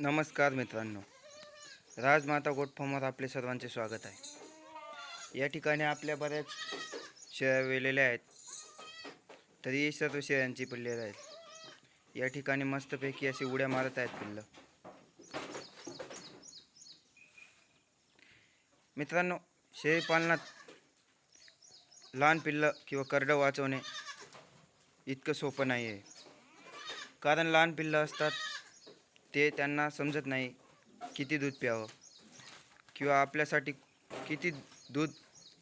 नमस्कार मित्रांनो. राजमाता गोट फार्मवर आपले सर्वांचे स्वागत आहे. या ठिकाणी आपल्या बऱ्याच शेळ्या वेलेल्या आहेत. तरी सर्व शेळ्यांची पिल्ले आहेत. या ठिकाणी मस्तपैकी अशी उड्या मारत आहेत पिल्लं. मित्रांनो शेळी पालनात लहान पिल्लं किंवा करडं वाचवणे इतकं सोपं नाही आहे कारण लहान पिल्लं असतात ते त्यांना समजत नाही किती दूध प्यावं किंवा आपल्यासाठी किती दूध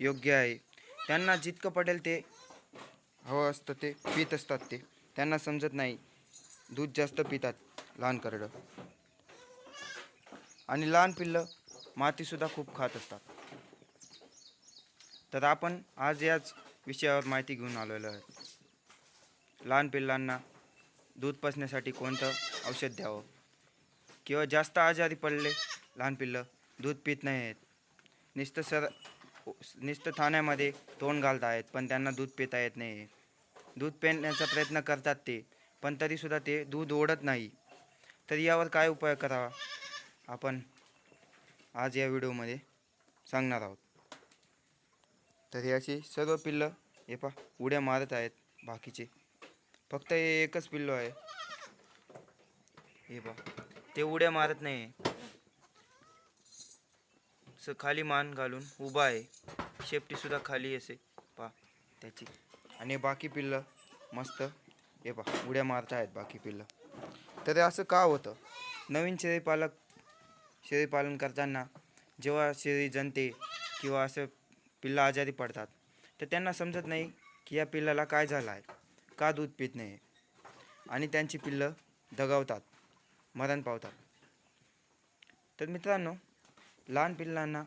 योग्य आहे. त्यांना जितकं पडेल ते हवं असतं ते पित असतात ते. त्यांना समजत नाही. दूध जास्त पितात लहान करडं. आणि लहान पिल्लं मातीसुद्धा खूप खात असतात. तर आपण आज याच विषयावर माहिती घेऊन आलेलो आहे लहान पिल्लांना दूध पचण्यासाठी कोणतं औषध द्यावं? किंवा जास्त आजारी पडले लहान पिल्लं दूध पित नाही आहेत नुसतं सर नुसतं ठाण्यामध्ये तोंड घालत आहेत पण त्यांना दूध पिता येत नाही. आहे दूध पिण्याचा प्रयत्न करतात ते पण तरीसुद्धा ते दूध ओढत नाही. तर यावर काय उपाय करावा? आपण आज या व्हिडिओमध्ये सांगणार आहोत. तर याची सर्व पिल्लं हे पा उड्या मारत आहेत बाकीचे. फक्त हे एकच पिल्लो आहे. हे पा ते उड्या मारत नाही असं खाली मान घालून उभा आहे. शेपटीसुद्धा खाली असे. पा त्याची. आणि बाकी पिल्लं मस्त. हे पा उड्या मारत आहेत बाकी पिल्लं. तर असं का होतं? नवीन शेळीपालक शेळीपालन करताना जेव्हा शेळी जनते किंवा असं पिल्लं आजारी पडतात तर त्यांना समजत नाही की या पिल्लाला काय झालं आहे का दूध पित नाही आणि त्यांची पिल्लं दगावतात. मरण पावतात. तर मित्रांनो लहान पिल्लांना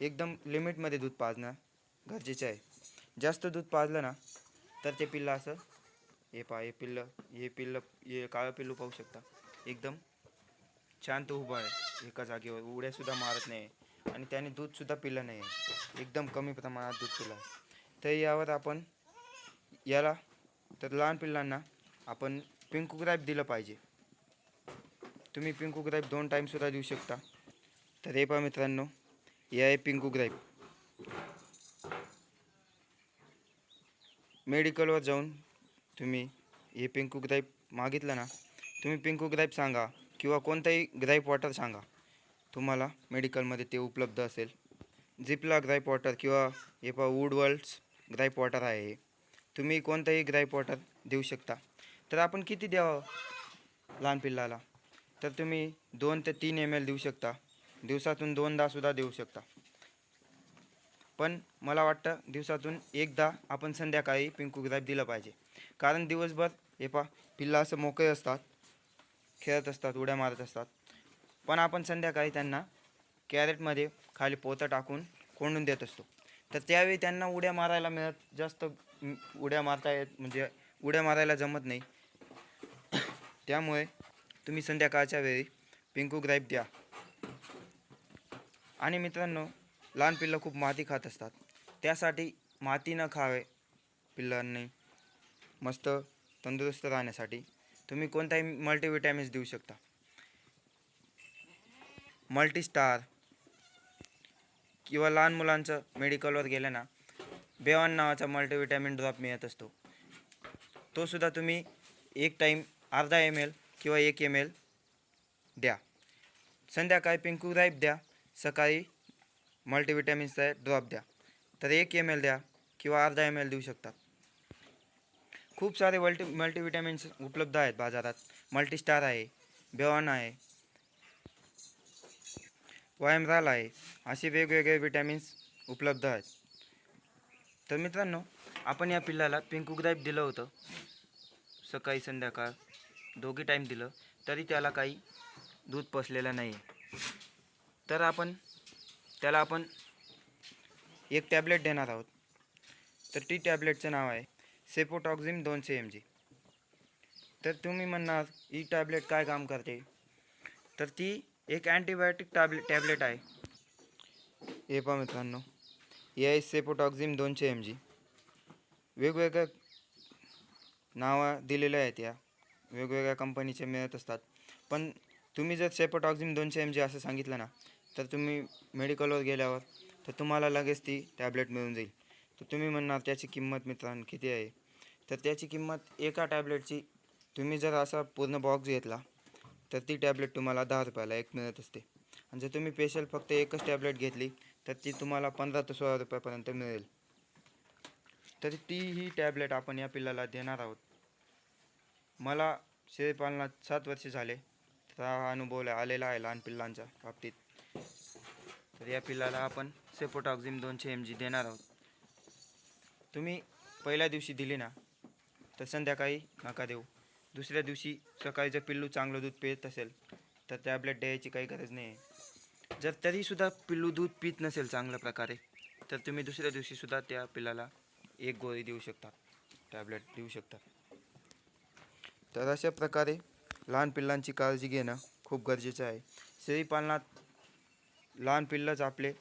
एकदम लिमिटमध्ये दूध पाजणं गरजेचं आहे. जास्त दूध पाजलं ना तर ते पिल्लं असं हे पा हे पिल्लं हे पिल्लं हे काळं पिल्लू पाहू शकता. एकदम शांत उभं आहे. एका जागेवर उड्यासुद्धा मारत नाही. आणि त्याने दूधसुद्धा पिलं नाही. आहे एकदम कमी प्रमाणात दूध पिलं. आहे तर यावर आपण याला तर लहान पिल्लांना आपण पिंकुग्राईप दिलं पाहिजे. तुम्ही पिंकुग्राईप दोन टाईमसुद्धा देऊ शकता. तर हे पहा मित्रांनो हे आहे पिंकुग्राईप मेडिकलवर जाऊन तुम्ही हे पिंकुग्राईप मागितलं ना तुम्ही पिंकुग्राईप सांगा किंवा कोणताही ग्राईप वॉटर सांगा. तुम्हाला मेडिकलमध्ये ते उपलब्ध असेल. झिपला ग्राईप वॉटर किंवा हे पहा वूड वर्ल्ड्स ग्राईप वॉटर आहे हे. तुम्ही कोणतंही ग्राईप वॉटर देऊ शकता. तर आपण किती द्यावं? लहान पिल्लाला. तर तुम्ही दोन ते तीन एम एल देऊ शकता. दिवसातून दोनदासुद्धा देऊ शकता. पण मला वाटतं दिवसातून एकदा आपण संध्याकाळी पिंकू ग्रॅप दिलं पाहिजे. कारण दिवसभर हे पा पिल्ला असं मोकळे असतात खेळत असतात उड्या मारत असतात. पण आपण संध्याकाळी त्यांना कॅरेटमध्ये खाली पोतं टाकून कोंडून देत असतो. तर त्यावेळी त्यांना उड्या मारायला मिळत जास्त उड्या मारता येत म्हणजे उड्या मारायला जमत नाही. त्यामुळे तुम्ही संध्याकाळच्या वेळी पिंकू ग्राईप द्या. आणि मित्रांनो लहान पिल्लं खूप माती खात असतात. त्यासाठी माती न खावे पिल्लांनी मस्त तंदुरुस्त राहण्यासाठी तुम्ही कोणताही मल्टीविटॅमिन्स देऊ शकता. मल्टीस्टार किंवा लहान मुलांचं मेडिकलवर गेलं ना बेवान नावाचा मल्टीविटॅमिन ड्रॉप मिळत असतो. तो सुद्धा तुम्ही एक टाईम अर्धा एम एल किंवा एक एम एल द्या. संध्याकाळी पिंकू राईप द्या. सकाळी मल्टीविटॅमिन्सचा ड्रॉप द्या. तर एक एम एल द्या किंवा अर्धा एम एल देऊ शकता. खूप सारे मल्टी मल्टीविटॅमिन्स उपलब्ध आहेत बाजारात. मल्टीस्टार आहे बेवान आहे वायमराल आहे. असे वेगवेगळे विटॅमिन्स उपलब्ध आहेत. तर मित्रांनो आपण या पिल्लाला पिंकू ग्राईप दिलं होतं. सकाळी संध्याकाळ. दोघी टाईम दिलं तरी त्याला काही दूध पसलेलं नाही तर आपण त्याला आपण एक टॅबलेट देणार आहोत. तर ती टॅबलेटचं नाव आहे सेपोटॉक्झिम दोनशे एम जी तर तुम्ही म्हणणार ही टॅबलेट काय काम करते? तर ती एक अँटीबायोटिक टॅबले टॅबलेट आहे. हे पहा मित्रांनो हे आहे सेपोटॉक्झिम दोनशे एम जी वेगवेगळ्या नावं दिलेल्या आहेत या. वेगवेगळ्या कंपनीचे मिळत असतात. पण तुम्ही जर सेपोटॉक्झिम दोनशे एम जी असं सांगितलं ना तर तुम्ही मेडिकलवर गेल्यावर तर तुम्हाला लगेच ती टॅबलेट मिळून जाईल. तर तुम्ही म्हणणार त्याची किंमत मित्रांनो किती आहे? तर त्याची किंमत एका टॅबलेटची तुम्ही जर असा पूर्ण बॉक्स घेतला तर ती टॅबलेट तुम्हाला दहा रुपयाला एक मिळत असते. आणि जर तुम्ही स्पेशल फक्त एकच टॅबलेट घेतली तर ती तुम्हाला पंधरा ते सोळा रुपयापर्यंत मिळेल. तर ती ही टॅबलेट आपण या पिल्लाला देणार आहोत. मला शेळीपालनात सात वर्ष झाले. तर हा अनुभव आलेला आहे लहान पिल्लांच्या बाबतीत. तर या पिल्लाला आपण सेपोटॉक्झिम दोनशे एम जी देणार आहोत. तुम्ही पहिल्या दिवशी दिली ना तर संध्याकाळी नका देऊ. दुसऱ्या दिवशी सकाळी जर पिल्लू चांगलं दूध पित असेल तर टॅबलेट द्यायची काही गरज नाही आहे जर तरीसुद्धा पिल्लू दूध पित नसेल चांगल्या प्रकारे तर तुम्ही दुसऱ्या दिवशीसुद्धा त्या पिल्लाला एक गोळी देऊ शकता. टॅबलेट देऊ शकता. तर अशा प्रकारे लहान पिल्लांची काळजी घेणं खूप गरजेचं आहे. शेळीपालनात लहान पिल्लंच आपले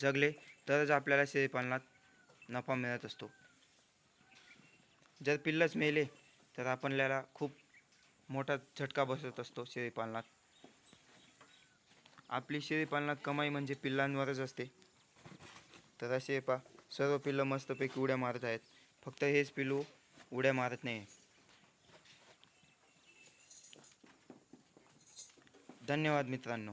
जगले तरच आपल्याला शेळीपालनात नफा मिळत असतो. जर पिल्लंच मेले तर आपल्याला खूप मोठा झटका बसत असतो शेळीपालनात. आपली शेळीपालनात कमाई म्हणजे पिल्लांवरच असते. तर असे पा सर्व पिल्लं मस्तपैकी उड्या मारत आहेत. फक्त हेच पिल्लू उड्या मारत नाही धन्यवाद मित्रांनो.